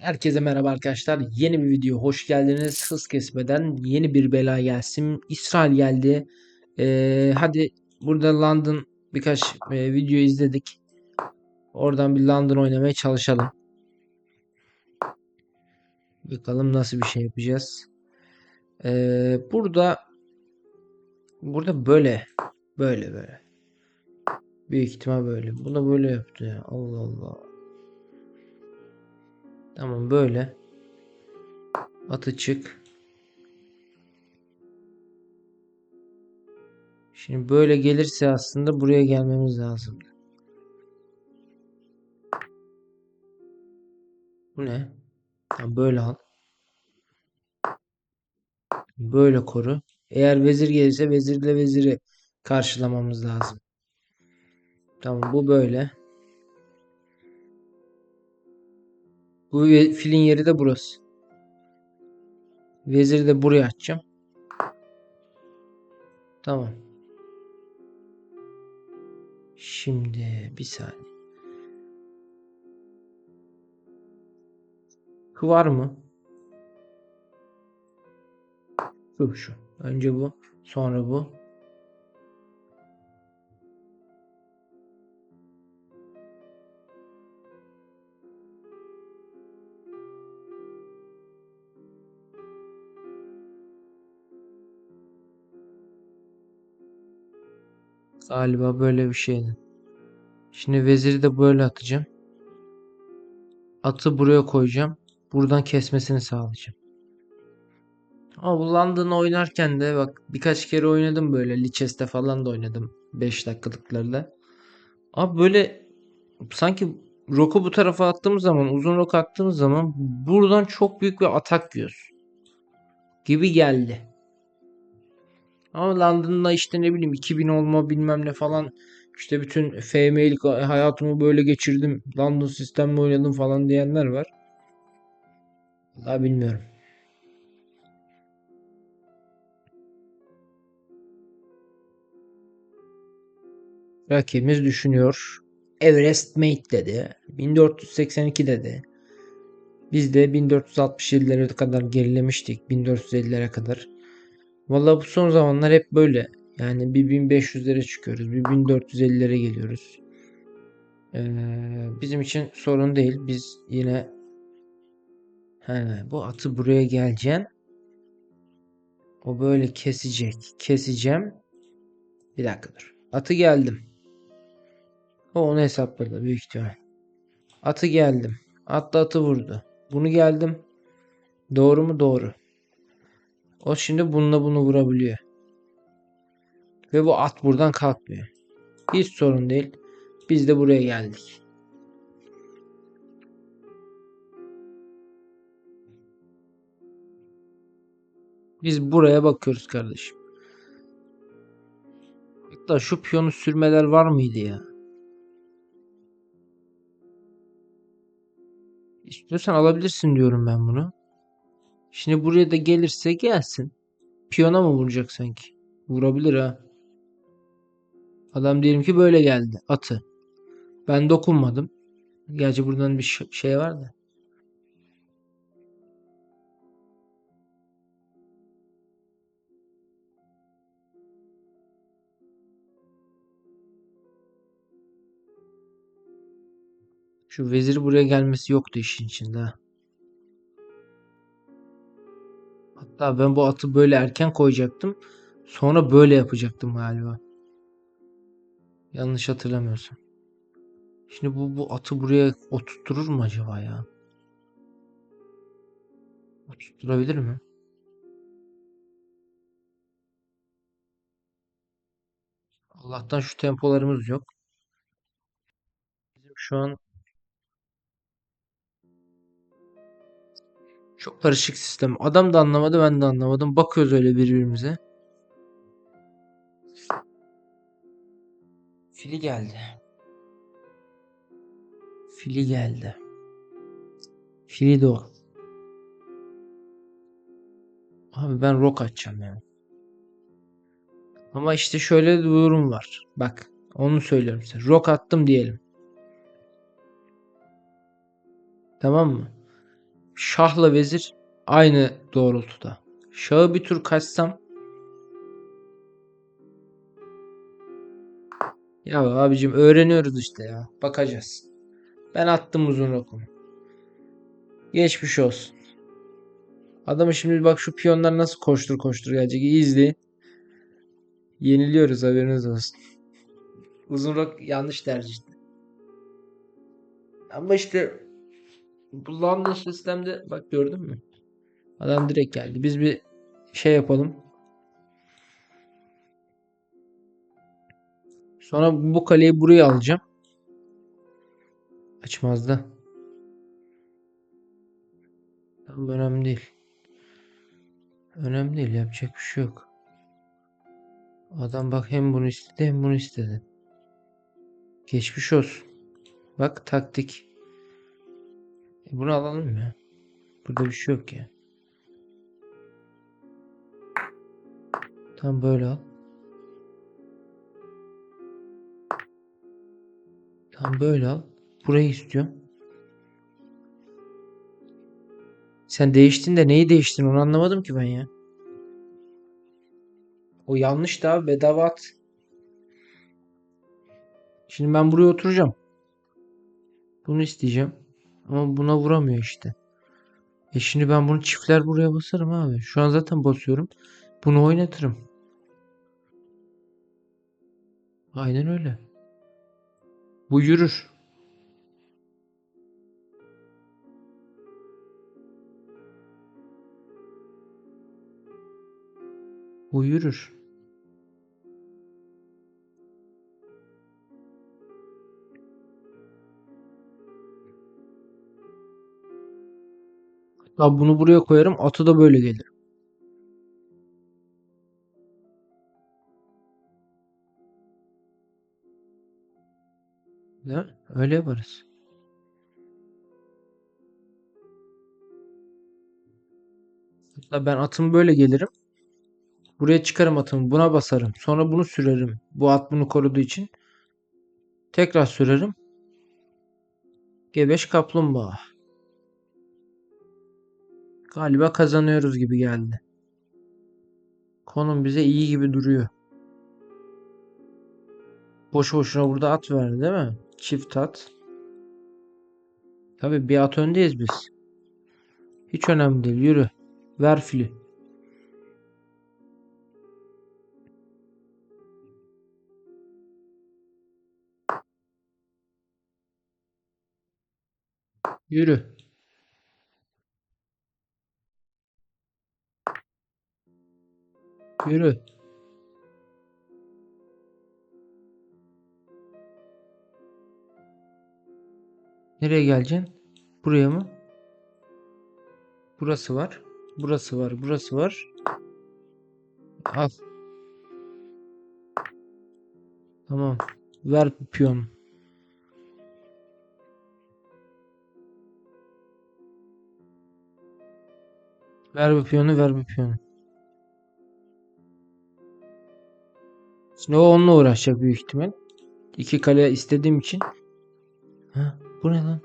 Herkese merhaba arkadaşlar. Yeni bir video hoş geldiniz. Hız kesmeden yeni bir bela gelsin. İsrail geldi. Ee, hadi burada London birkaç e, video izledik. Oradan bir London oynamaya çalışalım. Bakalım nasıl bir şey yapacağız. Ee, burada burada böyle böyle böyle. Büyük ihtimal böyle. Bu da böyle yaptı ya. Allah Allah. Tamam böyle. Atı çık. Şimdi böyle gelirse aslında buraya gelmemiz lazım. Bu ne? Tamam böyle al. Böyle koru. Eğer vezir gelirse vezirle veziri karşılamamız lazım. Tamam bu böyle. Bu filin yeri de burası. Veziri de buraya açacağım. Tamam. Şimdi bir saniye. Var mı? Şu şu. Önce bu, sonra bu. Galiba böyle bir şeydi. Şimdi veziri de böyle atacağım. Atı buraya koyacağım. Buradan kesmesini sağlayacağım. Ama oynarken de bak birkaç kere oynadım böyle. Lichess'te falan da oynadım. 5 dakikalıklarla. Abi böyle sanki Rock'u bu tarafa attığımız zaman uzun rock attığımız zaman buradan çok büyük bir atak yiyoruz. Gibi geldi. Ama London'da işte ne bileyim 2000 olma bilmem ne falan işte bütün FM'lik hayatımı böyle geçirdim. London sistemle oynadım falan diyenler var. Daha bilmiyorum. Rakibimiz düşünüyor. Everest Mate dedi. 1482 dedi. Biz de 1467'lere kadar gerilemiştik. 1450'lere kadar. Vallahi bu son zamanlar hep böyle. Yani bir 1500'lere çıkıyoruz. Bir 1450'lere geliyoruz. Ee, bizim için sorun değil. Biz yine He, bu atı buraya geleceğim. O böyle kesecek. Keseceğim. Bir dakika dur. Atı geldim. O onu hesapladı büyük ihtimal. Atı geldim. Atla atı vurdu. Bunu geldim. Doğru mu? Doğru. O şimdi bununla bunu vurabiliyor. Ve bu at buradan kalkmıyor. Hiç sorun değil. Biz de buraya geldik. Biz buraya bakıyoruz kardeşim. Hatta şu piyonu sürmeler var mıydı ya? İstiyorsan alabilirsin diyorum ben bunu. Şimdi buraya da gelirse gelsin. Piyona mı vuracak sanki? Vurabilir ha. Adam diyelim ki böyle geldi. Atı. Ben dokunmadım. Gerçi buradan bir şey var da. Şu vezir buraya gelmesi yoktu işin içinde. Hatta ben bu atı böyle erken koyacaktım. Sonra böyle yapacaktım galiba. Yanlış hatırlamıyorsam. Şimdi bu, bu atı buraya oturtturur mu acaba ya? Oturtturabilir mi? Allah'tan şu tempolarımız yok. Bizim şu an çok karışık sistem. Adam da anlamadı, ben de anlamadım. Bakıyoruz öyle birbirimize. Fili geldi. Fili geldi. Fili de o. Abi ben rock açacağım yani. Ama işte şöyle bir durum var. Bak onu söylüyorum size. Rock attım diyelim. Tamam mı? Şahla vezir aynı doğrultuda. Şahı bir tur kaçsam Ya abicim öğreniyoruz işte ya. Bakacağız. Ben attım uzun rokumu. Geçmiş olsun. Adamı şimdi bak şu piyonlar nasıl koştur koştur gelecek. İyi izleyin. Yeniliyoruz haberiniz olsun. Uzun rok yanlış tercihti. Ama işte bu London sistemde bak gördün mü? Adam direkt geldi. Biz bir şey yapalım. Sonra bu kaleyi buraya alacağım. Açmaz da. Tamam önemli değil. Önemli değil yapacak bir şey yok. Adam bak hem bunu istedi hem bunu istedi. Geçmiş olsun. Bak taktik. E bunu alalım ya? Burada bir şey yok ya. Tam böyle al. Tam böyle al. Burayı istiyorum. Sen değiştin de neyi değiştin onu anlamadım ki ben ya. O yanlış da bedava at. Şimdi ben buraya oturacağım. Bunu isteyeceğim. Ama buna vuramıyor işte. E şimdi ben bunu çiftler buraya basarım abi. Şu an zaten basıyorum. Bunu oynatırım. Aynen öyle. Bu yürür. Bu yürür. Hatta bunu buraya koyarım. Atı da böyle gelir. Mi? Öyle yaparız. Hatta ben atım böyle gelirim. Buraya çıkarım atımı. Buna basarım. Sonra bunu sürerim. Bu at bunu koruduğu için. Tekrar sürerim. Gebeş kaplumbağa. Galiba kazanıyoruz gibi geldi. Konum bize iyi gibi duruyor. Boş boşuna burada at verdi değil mi? Çift at. Tabii bir at öndeyiz biz. Hiç önemli değil. Yürü. Ver fili. Yürü. Yürü. Nereye geleceksin? Buraya mı? Burası var. Burası var. Burası var. Al. Tamam. Ver piyon. Ver bu piyonu, ver bu piyonu. Şimdi o onunla uğraşacak büyük ihtimal. İki kale istediğim için. Ha, bu ne lan?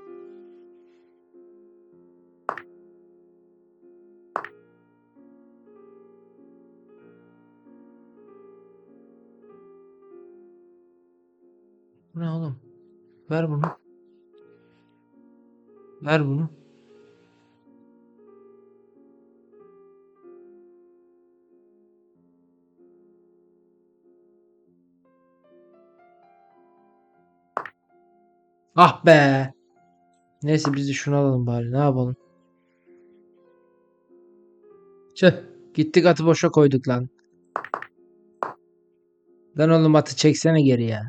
Bu ne oğlum? Ver bunu. Ver bunu. Ah be. Neyse biz de şunu alalım bari. Ne yapalım? Tüh. Gittik atı boşa koyduk lan. Lan oğlum atı çeksene geri ya.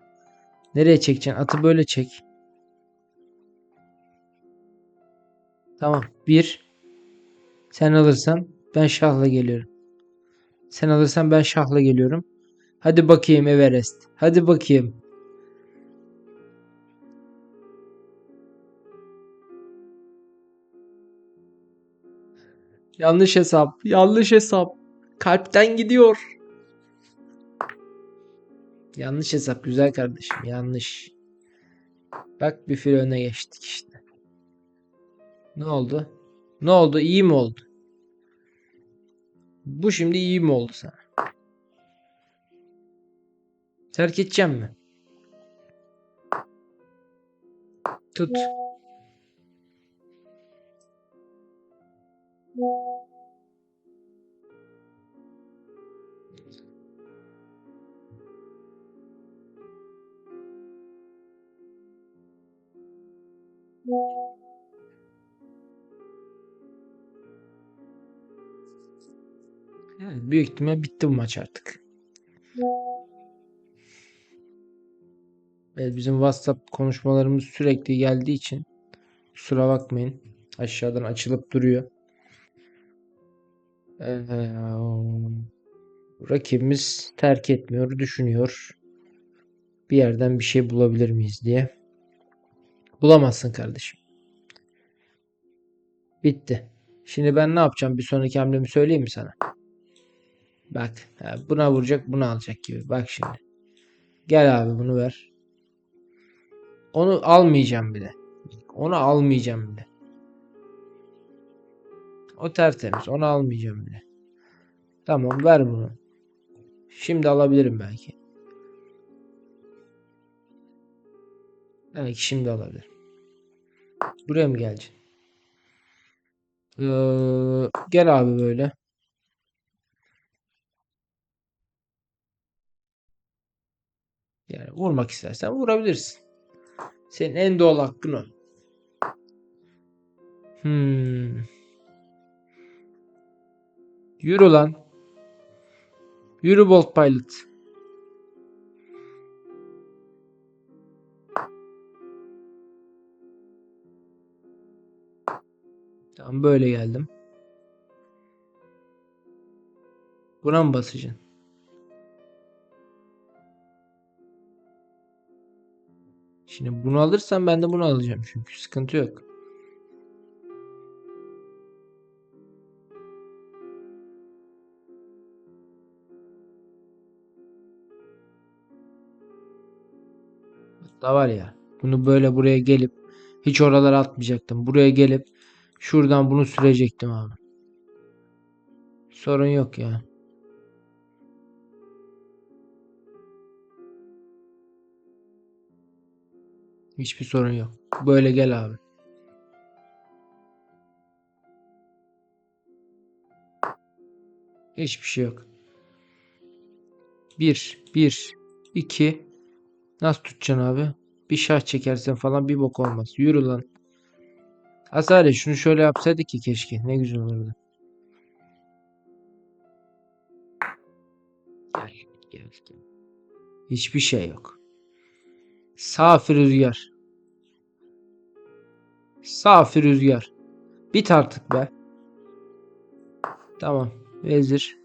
Nereye çekeceksin? Atı böyle çek. Tamam. Bir. Sen alırsan ben şahla geliyorum. Sen alırsan ben şahla geliyorum. Hadi bakayım Everest. Hadi bakayım. Yanlış hesap. Yanlış hesap. Kalpten gidiyor. Yanlış hesap güzel kardeşim. Yanlış. Bak bir fil öne geçtik işte. Ne oldu? Ne oldu? İyi mi oldu? Bu şimdi iyi mi oldu sana? Terk edeceğim mi? Tut. Evet, büyük ihtimal bitti bu maç artık. Evet, bizim WhatsApp konuşmalarımız sürekli geldiği için kusura bakmayın. Aşağıdan açılıp duruyor. Ee, rakibimiz terk etmiyor, düşünüyor. Bir yerden bir şey bulabilir miyiz diye. Bulamazsın kardeşim. Bitti. Şimdi ben ne yapacağım? Bir sonraki hamlemi söyleyeyim mi sana? Bak. Buna vuracak, bunu alacak gibi. Bak şimdi. Gel abi bunu ver. Onu almayacağım bile. Onu almayacağım bile. O tertemiz. Onu almayacağım bile. Tamam ver bunu. Şimdi alabilirim belki. Belki şimdi alabilirim. Buraya mı geleceksin? Ee, gel abi böyle. Yani vurmak istersen vurabilirsin. Senin en doğal hakkın o. Hmm. Yürü lan. Yürü Bolt Pilot. Tamam böyle geldim. Buna mı basacaksın? Şimdi bunu alırsan ben de bunu alacağım çünkü sıkıntı yok. Da var ya bunu böyle buraya gelip hiç oralara atmayacaktım. Buraya gelip şuradan bunu sürecektim abi. Sorun yok ya. Hiçbir sorun yok. Böyle gel abi. Hiçbir şey yok. Bir, bir, iki. Nasıl tutacaksın abi? Bir şah çekersen falan bir bok olmaz. Yürü lan. Asare şunu şöyle yapsaydık ki keşke. Ne güzel olurdu. Gel, gel, gel. Hiçbir şey yok. Safi rüzgar. Safi rüzgar. Bit artık be. Tamam. Vezir.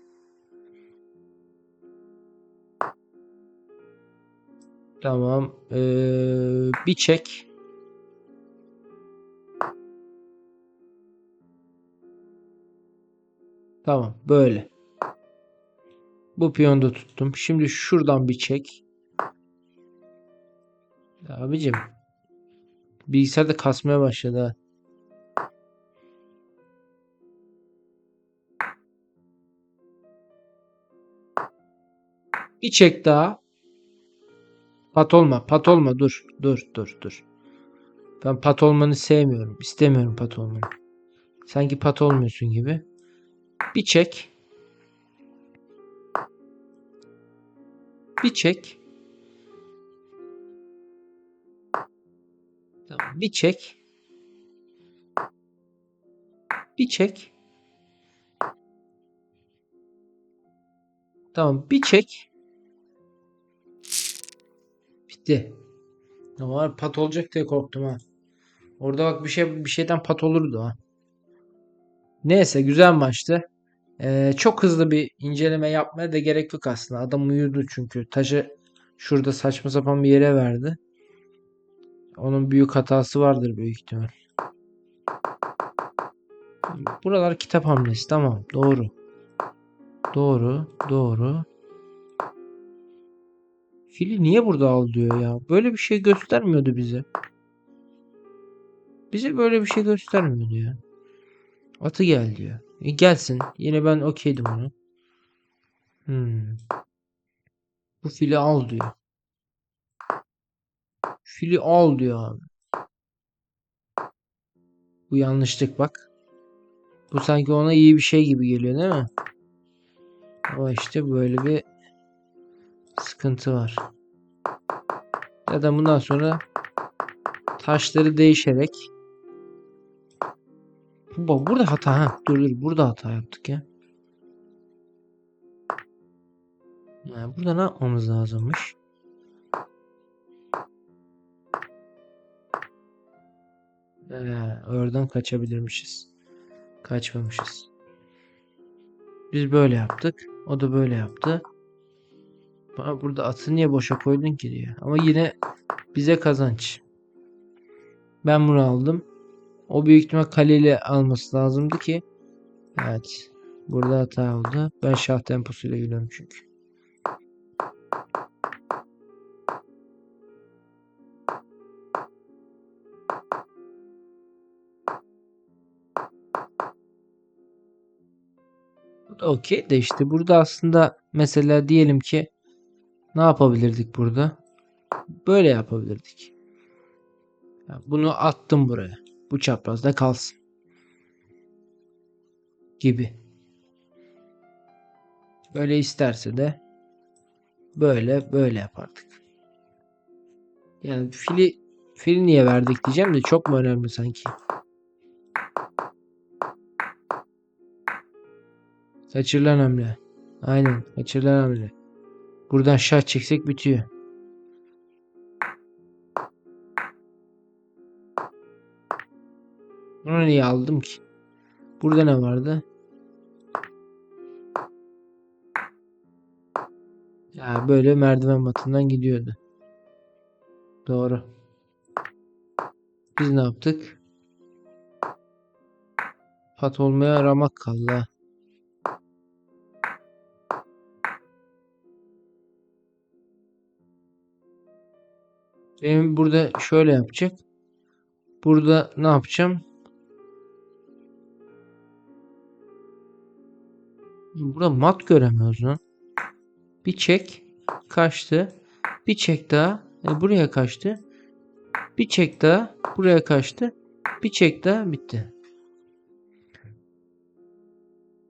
Tamam. Ee, bir çek. Tamam. Böyle. Bu piyonu da tuttum. Şimdi şuradan bir çek. Abicim. Bilgisayarda kasmaya başladı ha. Bir çek daha. Pat olma, pat olma. Dur, dur, dur, dur. Ben pat olmanı sevmiyorum. İstemiyorum pat olmanı. Sanki pat olmuyorsun gibi. Bir çek. Bir çek. Tamam, bir çek. Bir çek. Tamam, bir çek. Bitti. Ama pat olacak diye korktum ha. Orada bak bir şey bir şeyden pat olurdu ha. Neyse güzel maçtı. Ee, çok hızlı bir inceleme yapmaya da gerek yok aslında. Adam uyudu çünkü. Taşı şurada saçma sapan bir yere verdi. Onun büyük hatası vardır büyük ihtimal. Buralar kitap hamlesi. Tamam. Doğru. Doğru. Doğru. Fili niye burada al diyor ya. Böyle bir şey göstermiyordu bize. Bize böyle bir şey göstermiyordu ya. Atı gel diyor. E gelsin. Yine ben okeydim onu. Hmm. Bu fili al diyor. Fili al diyor abi. Bu yanlışlık bak. Bu sanki ona iyi bir şey gibi geliyor değil mi? Ama işte böyle bir sıkıntı var. Zaten bundan sonra taşları değişerek Bak burada hata ha. Dur dur burada hata yaptık ya. Yani burada ne yapmamız lazımmış? Ee, oradan kaçabilirmişiz. Kaçmamışız. Biz böyle yaptık. O da böyle yaptı. Bana burada atı niye boşa koydun ki diyor. Ama yine bize kazanç. Ben bunu aldım. O büyük ihtimal kaleyle alması lazımdı ki. Evet. Burada hata oldu. Ben şah temposuyla gidiyorum çünkü. Okey de işte burada aslında mesela diyelim ki ne yapabilirdik burada? Böyle yapabilirdik. Ya Bunu attım buraya. Bu çaprazda kalsın. Gibi. Böyle isterse de böyle böyle yapardık. Yani fili fili niye verdik diyeceğim de çok mu önemli sanki? Kaçırılan hamle. Aynen kaçırılan hamle. Buradan şah çeksek bitiyor. Bunu niye aldım ki? Burada ne vardı? Ya böyle merdiven batından gidiyordu. Doğru. Biz ne yaptık? Pat olmaya ramak kaldı Benim burada şöyle yapacak. Burada ne yapacağım? Burada mat göremiyoruz lan. Bir çek kaçtı. Bir çek daha e, buraya kaçtı. Bir çek daha buraya kaçtı. Bir çek daha bitti.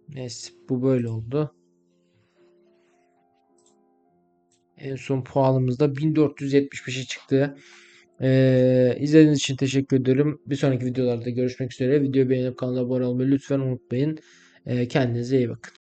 Neyse bu böyle oldu. En son puanımız da 1475'e çıktı. Ee, izlediğiniz için teşekkür ederim. Bir sonraki videolarda görüşmek üzere. Videoyu beğenip kanala abone olmayı lütfen unutmayın. Ee, kendinize iyi bakın.